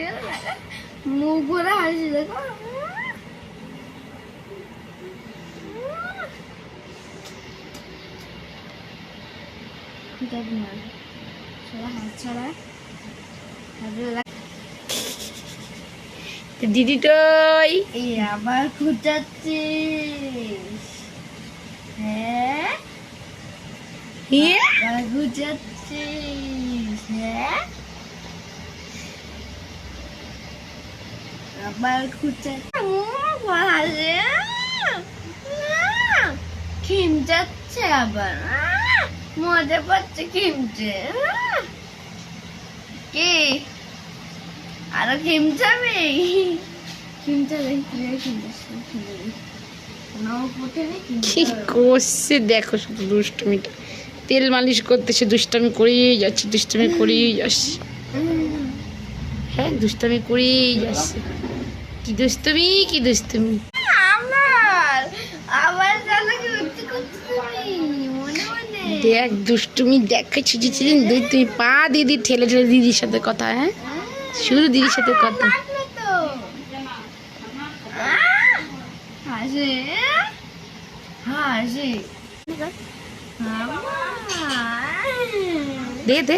দেখো। মুখ ভরে হাসি দেখো যাবি না সবাই হাত ছাড়ায় দিদি এই আবার খুঁচাচ্ছিস হ্যাঁ আবার হ্যাঁ আবার খুঁচাচ্ছে খিমচাচ্ছে আবার মজা পাচ্ছে খিমচে! কি? আরও খিমচাবি কি করছে? দেখো শুধু দুষ্টমিটা। তেল মালিশ করতেছে দুষ্টামি করেই যাচ্ছে দুষ্টামি করেই যাচ্ছে। হ্যাঁ দুষ্টামি করেই যাচ্ছে। কি দুষ্টমি কি দুষ্টমি? দেখ দুষ্টুমি দেখাচ্ছি যে দুই তুমি পা দিদি ঠেলে ঠেলে দিদির সাথে কথা হ্যাঁ? শুধু দিদির সাথে কথা। দে দে।